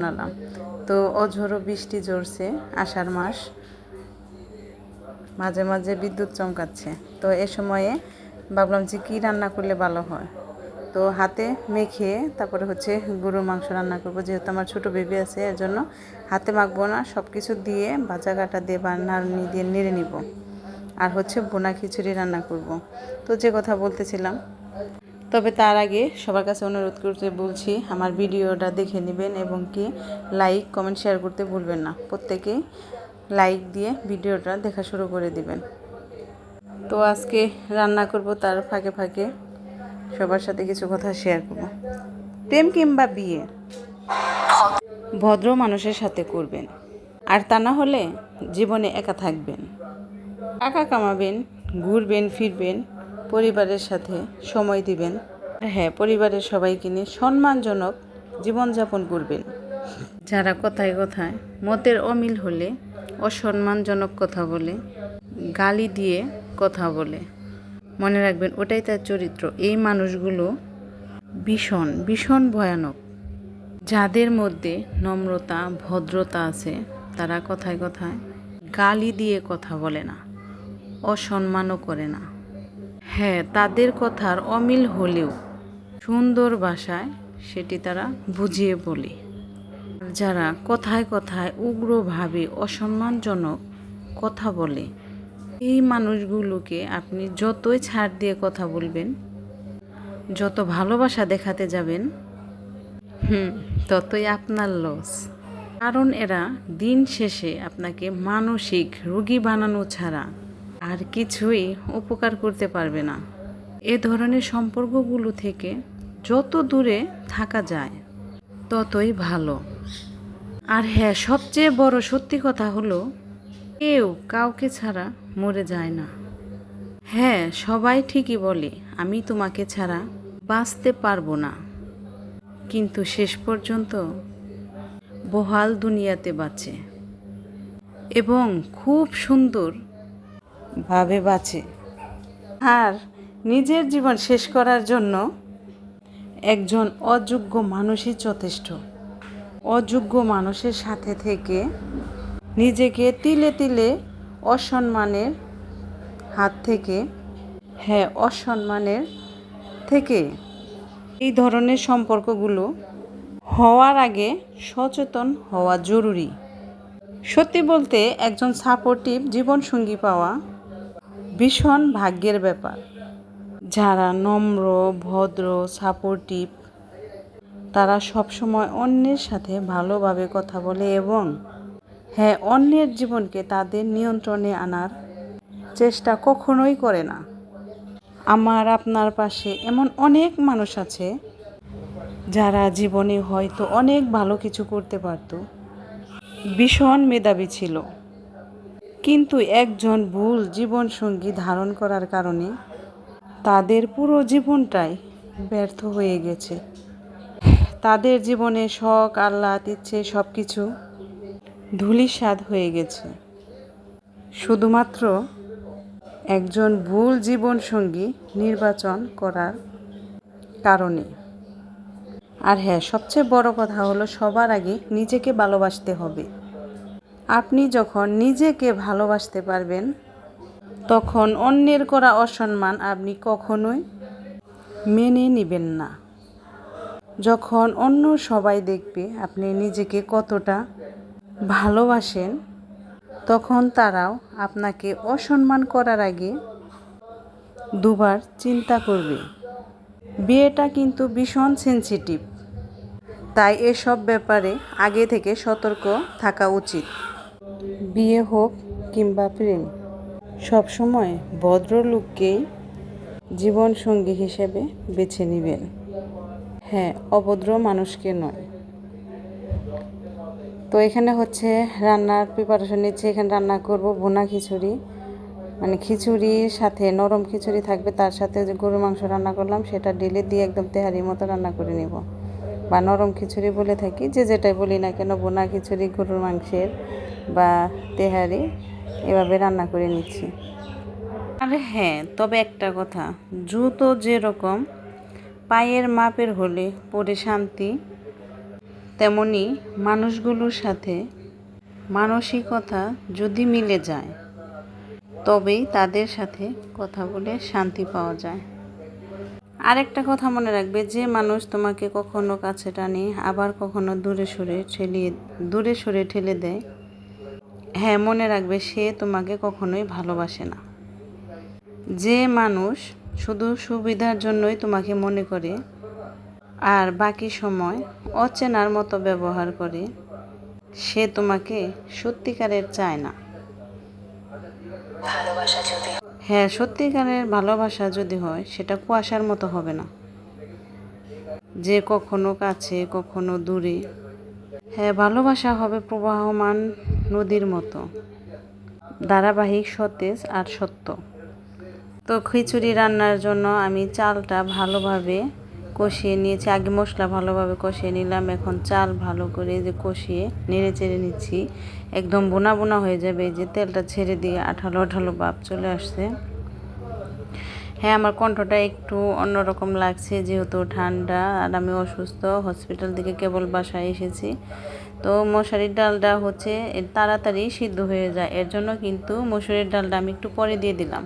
বানালাম তো অঝোরও বৃষ্টি ঝরছে আষাঢ় মাস। মাঝে মাঝে বিদ্যুৎ চমকাচ্ছে। তো এ সময়ে ভাবলাম যে কী রান্না করলে ভালো হয়? তো হাতে মেখে তারপরে হচ্ছে গরুর মাংস রান্না করব। যেহেতু আমার ছোটো বেবি আছে, এর জন্য হাতে মাখবো না। সব কিছু দিয়ে ভাজা কাটা দিয়ে বা নাড়নি দিয়ে নেড়ে নিব। আর হচ্ছে বোনা খিচুড়ি রান্না করব। তো যে কথা বলতেছিলাম তবে তার আগে সবার কাছে অনুরোধ করতে বলছি, আমার ভিডিওটা দেখে নেবেন এবং কি লাইক কমেন্ট শেয়ার করতে ভুলবেন না। প্রত্যেকেই লাইক দিয়ে ভিডিওটা দেখা শুরু করে দিবেন। তো আজকে রান্না করব তার ফাঁকে ফাঁকে। সবার সাথে কিছু কথা শেয়ার করব। প্রেম কিংবা বিয়ে? ভদ্র মানুষের সাথে করবেন। আর তা না হলে জীবনে একা থাকবেন। একা কামাবেন, ঘুরবেন, ফিরবেন। পরিবারের সাথে সময় দিবেন। হ্যাঁ পরিবারের সবাইকে নিয়ে সম্মানজনক জীবনযাপন করবেন। যারা কথায় কথায় মতের অমিল হলে, অসম্মানজনক কথা বলে, গালি দিয়ে কথা বলে, মনে রাখবেন ওটাই তার চরিত্র। এই মানুষগুলো ভীষণ ভীষণ ভয়ানক। যাদের মধ্যে নম্রতা, ভদ্রতা আছে, তারা কথায় কথায় গালি দিয়ে কথা বলে না, অসম্মানও করে না। হ্যাঁ তাদের কথার অমিল হলেও সুন্দর ভাষায় সেটি তারা বুঝিয়ে বলে। যারা কথায় কথায় উগ্রভাবে অসম্মানজনক কথা বলে, এই মানুষগুলোকে আপনি যতই ছাড় দিয়ে কথা বলবেন, যত ভালোবাসা দেখাতে যাবেন, হুম, ততই আপনার লস কারণ এরা দিন শেষে আপনাকে মানসিক রোগী বানানো ছাড়া আর কিছুই উপকার করতে পারবে না। এ ধরনের সম্পর্কগুলো থেকে যত দূরে থাকা যায়, ততই ভালো। আর হ্যাঁ সবচেয়ে বড় সত্যি কথা হলো, কেউ কাউকে ছাড়া মরে যায় না। হ্যাঁ সবাই ঠিকই বলে, আমি তোমাকে ছাড়া বাঁচতে পারব না। কিন্তু শেষ পর্যন্ত বহাল দুনিয়াতে বাঁচে। এবং খুব সুন্দর ভাবে বাঁচে। আর নিজের জীবন শেষ করার জন্য একজন অযোগ্য মানুষই যথেষ্ট। অযোগ্য মানুষের সাথে থেকে নিজেকে তিলে তিলে অসম্মানের হাত থেকে হ্যাঁ অসম্মানের থেকে এই ধরনের সম্পর্কগুলো হওয়ার আগে সচেতন হওয়া জরুরি। সত্যি বলতে একজন সাপোর্টিভ জীবনসঙ্গী পাওয়া ভীষণ ভাগ্যের ব্যাপার। যারা নম্র, ভদ্র সাপোর্টিভ তারা সবসময় অন্যের সাথে ভালোভাবে কথা বলে এবং হ্যাঁ অন্যের জীবনকে তাদের নিয়ন্ত্রণে আনার চেষ্টা কখনোই করে না। আমার আপনার পাশে এমন অনেক মানুষ আছে যারা জীবনে হয়তো অনেক ভালো কিছু করতে পারতো। ভীষণ মেধাবী ছিল। কিন্তু একজন ভুল জীবনসঙ্গী ধারণ করার কারণে তাদের পুরো জীবনটাই ব্যর্থ হয়ে গেছে। তাদের জীবনে শখ, আহ্লাদ, ইচ্ছে সব কিছু ধূলিসাৎ হয়ে গেছে। শুধুমাত্র একজন ভুল জীবনসঙ্গী নির্বাচন করার কারণে। আর হ্যাঁ সবচেয়ে বড় কথা হলো সবার আগে নিজেকে ভালোবাসতে হবে। আপনি যখন নিজেকে ভালোবাসতে পারবেন, তখন অন্যের করা অসম্মান আপনি কখনোই মেনে নেবেন না। যখন অন্য সবাই দেখবে আপনি নিজেকে কতটা ভালোবাসেন, তখন তারাও আপনাকে অসম্মান করার আগে দুবার চিন্তা করবে, বিয়েটা কিন্তু ভীষণ সেন্সিটিভ তাই এসব ব্যাপারে আগে থেকে সতর্ক থাকা উচিত। বিয়ে হোক কিংবা প্রেম সবসময় ভদ্রলোককেই জীবনসঙ্গী হিসেবে বেছে নেবেন। হ্যাঁ অভদ্র মানুষকে নয়। তো এখানে হচ্ছে রান্নার প্রিপারেশন নিচ্ছে, এখানে রান্না করব বোনা খিচুড়ি। মানে খিচুড়ির সাথে নরম খিচুড়ি থাকবে, তার সাথে যে গরু মাংস রান্না করলাম, সেটা ডেলে দিয়ে একদম তেহারির মতো রান্না করে নেব। বা নরম খিচুড়ি বলে থাকি, যে যেটাই বলি না কেন বোনা খিচুড়ি, গরুর মাংসের বা তেহারি, এভাবে রান্না করে নিচ্ছি। আর হ্যাঁ তবে একটা কথা, জুতো যেরকম, পায়ের মাপের হলে পরে শান্তি, তেমনি মানুষগুলোর সাথে মানসিকতা যদি মিলে যায়, তবেই তাদের সাথে কথা বলে শান্তি পাওয়া যায়। আরেকটা কথা মনে রাখবে, যে মানুষ তোমাকে কখনো কাছে টানে, আবার কখনো দূরে সরে ঠেলিয়ে, দূরে সরে ঠেলে দেয় হ্যাঁ মনে রাখবে সে তোমাকে কখনোই ভালোবাসে না। যে মানুষ শুধু সুবিধার জন্যই তোমাকে মনে করে আর বাকি সময় অচেনার মতো ব্যবহার করে সে তোমাকে সত্যিকারের চায় না। হ্যাঁ সত্যিকারের ভালোবাসা যদি হয় সেটা কুয়াশার মতো হবে না। যে কখনো কাছে কখনো দূরে। হ্যাঁ ভালোবাসা হবে প্রবাহমান নদীর মতো। ধারাবাহিক সতেজ আর সত্য। তো খিচুড়ি রান্নার জন্য আমি চালটা ভালোভাবে কষিয়ে নিয়েছি। আগে মশলা ভালোভাবে কষিয়ে নিলাম, এখন চাল ভালো করে যে কষিয়ে নেড়ে চেড়ে নিচ্ছি। একদম বোনা বোনা হয়ে যাবে যে তেলটা ছেড়ে দিয়ে আঠালো আঠালো ভাব চলে আসছে। হ্যাঁ আমার কণ্ঠটা একটু অন্যরকম লাগছে, যেহেতু ঠান্ডা আর আমি অসুস্থ, হসপিটাল থেকে কেবল বাসায় এসেছি। তো মশারির ডালটা হচ্ছে তাড়াতাড়ি সিদ্ধ হয়ে যায়। এর জন্য কিন্তু মসুরির ডালটা আমি একটু পরে দিয়ে দিলাম।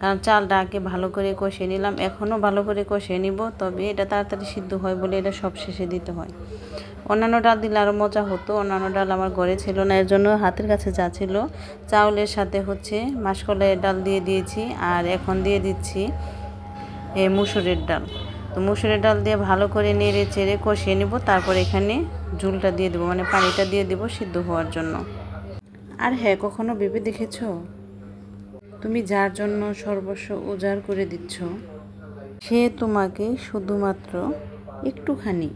কারণ চালটা আগে ভালো করে কষিয়ে নিলাম। এখনও ভালো করে কষিয়ে নিব, তবে এটা তাড়াতাড়ি সিদ্ধ হয় বলে এটা সব শেষে দিতে হয়। অন্যান্য ডাল দিলে আরও মজা হতো। অন্যান্য ডাল আমার ঘরে ছিল না, এর জন্য হাতের কাছে যা ছিল চাউলের সাথে হচ্ছে মাসকলাইয়ের ডাল দিয়ে দিয়েছি। আর এখন দিয়ে দিচ্ছি এ মুসুরের ডাল। তো মুসুরের ডাল দিয়ে ভালো করে নেড়ে চেড়ে কষিয়ে নিব, তারপর এখানে ঝুলটা দিয়ে দেবো মানে পানিটা দিয়ে দেবো সিদ্ধ হওয়ার জন্য। আর হ্যাঁ কখনো ভেবে দেখেছ? তুমি যার জন্য সর্বস্ব উজাড় করে দিচ্ছ, সে তোমাকে শুধুমাত্র একটুখানি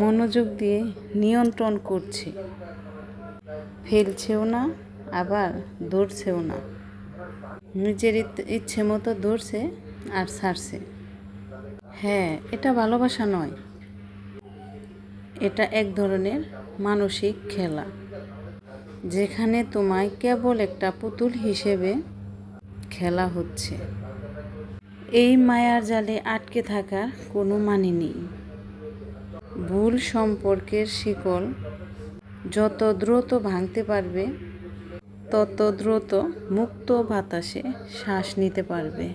মনোযোগ দিয়ে নিয়ন্ত্রণ করছে। ফেলছেও না, আবার দৌড়ছেও না। নিজের ইচ্ছে মতো দৌড়ছে আর ছাড়ছে হ্যাঁ এটা ভালোবাসা নয়। এটা এক ধরনের মানসিক খেলা, যেখানে তোমায় কেবল একটা পুতুল হিসেবে খেলা হচ্ছে। এই মায়ার জালে আটকে থাকার কোনো মানে নেই। ভুল সম্পর্কের শিকল যত দ্রুত ভাঙতে পারবে, তত দ্রুত মুক্ত বাতাসে শ্বাস নিতে পারবে।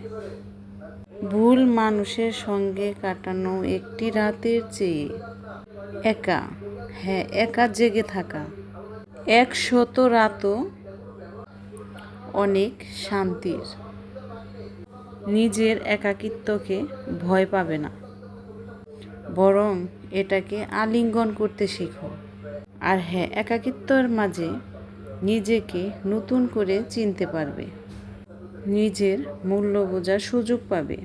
ভুল মানুষের সঙ্গে কাটানো একটি রাতের চেয়ে একা। হ্যাঁ একা জেগে থাকা। একশত রাতও অনেক শান্তির। নিজের একাকিত্বকে ভয় পাবে না। বরং এটাকে আলিঙ্গন করতে শেখো। আর হ্যাঁ একাকিত্বর মাঝে নিজেকে নতুন করে চিনতে পারবে। নিজের মূল্য বোঝার সুযোগ পাবে।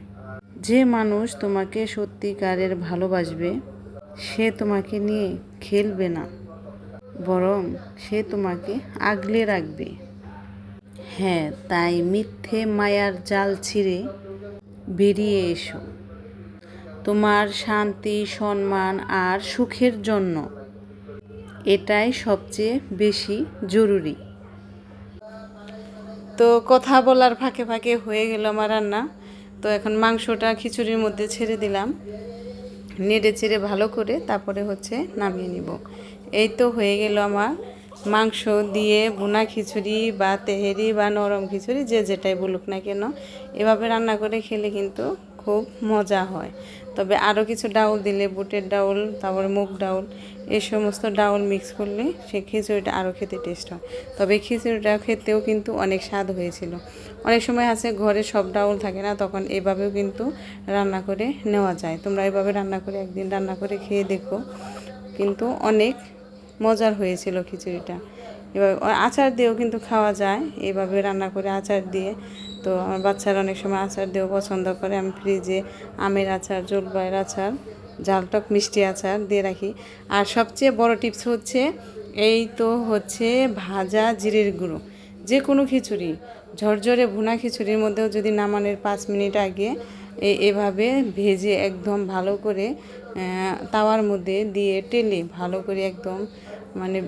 যে মানুষ তোমাকে সত্যিকারের ভালোবাসবে, সে তোমাকে নিয়ে খেলবে না, বরং সে তোমাকে আগলে রাখবে। হ্যাঁ তাই মিথ্যে মায়ার জাল ছিঁড়ে বেরিয়ে এসো। তোমার শান্তি, সম্মান আর সুখের জন্য এটাই সবচেয়ে বেশি জরুরি। তো কথা বলার ফাঁকে ফাঁকে হয়ে গেল আমার রান্না। তো এখন মাংসটা খিচুড়ির মধ্যে ছেড়ে দিলাম। নেড়ে চেড়ে ভালো করে তারপরে হচ্ছে নামিয়ে নিব। এই তো হয়ে গেল আমার মাংস দিয়ে বোনা খিচুড়ি বা তেহেরি বা নরম খিচুড়ি, যে যেটাই বলুক না কেন। এভাবে রান্না করে খেলে কিন্তু খুব মজা হয়। তবে আরও কিছু ডাউল দিলে, বুটের ডাউল, তারপরে মুগ ডাউল এই সমস্ত ডাউল মিক্স করলে সে খিচুড়িটা আরও খেতে টেস্ট হয়। তবে খিচুড়িটা খেতেও কিন্তু অনেক স্বাদ হয়েছিল। অনেক সময় আছে ঘরে সব ডাউল থাকে না, তখন এভাবেও কিন্তু রান্না করে নেওয়া যায়। তোমরা এভাবে রান্না করে একদিন রান্না করে খেয়ে দেখো। কিন্তু অনেক মজার হয়েছিল খিচুড়িটা। এবার আচার দিয়েও কিন্তু খাওয়া যায়। এভাবে রান্না করে আচার দিয়ে তো আমার বাচ্চারা অনেক সময় আচার দিয়েও পছন্দ করে। আমি ফ্রিজে আমের আচার, জলপাইয়ের আচার জালটক মিষ্টি আচার দিয়ে রাখি। আর সবচেয়ে বড় টিপস হচ্ছে, এই তো হচ্ছে ভাজা জিরের গুঁড়ো। যে কোনো খিচুড়ি, ঝরঝরে ভুনা খিচুড়ির মধ্যেও যদি নামানোর পাঁচ মিনিট আগে এভাবে ভেজে একদম ভালো করে তাওয়ার মধ্যে দিয়ে টেলে ভালো করে একদম মানে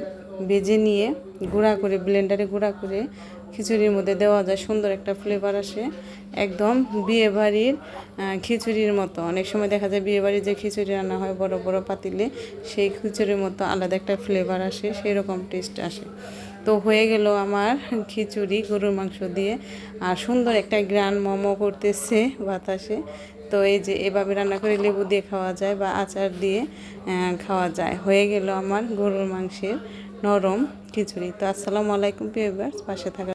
ভেজে নিয়ে গুঁড়া করে, ব্লেন্ডারে গুঁড়া করে খিচুড়ির মধ্যে দেওয়া যায়, সুন্দর একটা ফ্লেভার আসে। একদম বিয়ে বাড়ির খিচুড়ির মতো। অনেক সময় দেখা যায় বিয়ে বাড়ির যে খিচুড়ি রান্না হয় বড় বড় পাতিলে, সেই খিচুড়ির মতো আলাদা একটা ফ্লেভার আসে সেই রকম টেস্ট আসে। তো হয়ে গেল আমার খিচুড়ি গরুর মাংস দিয়ে। আর সুন্দর একটা গ্রান মোমো করতেছে বাতাসে। তো এই যে এভাবে রান্না করে লেবু দিয়ে খাওয়া যায় বা আচার দিয়ে খাওয়া যায়। হয়ে গেল আমার গরুর মাংসের নরম খিচুড়ি। তো আসসালামু আলাইকুম পিওভার্স পাশে থাকা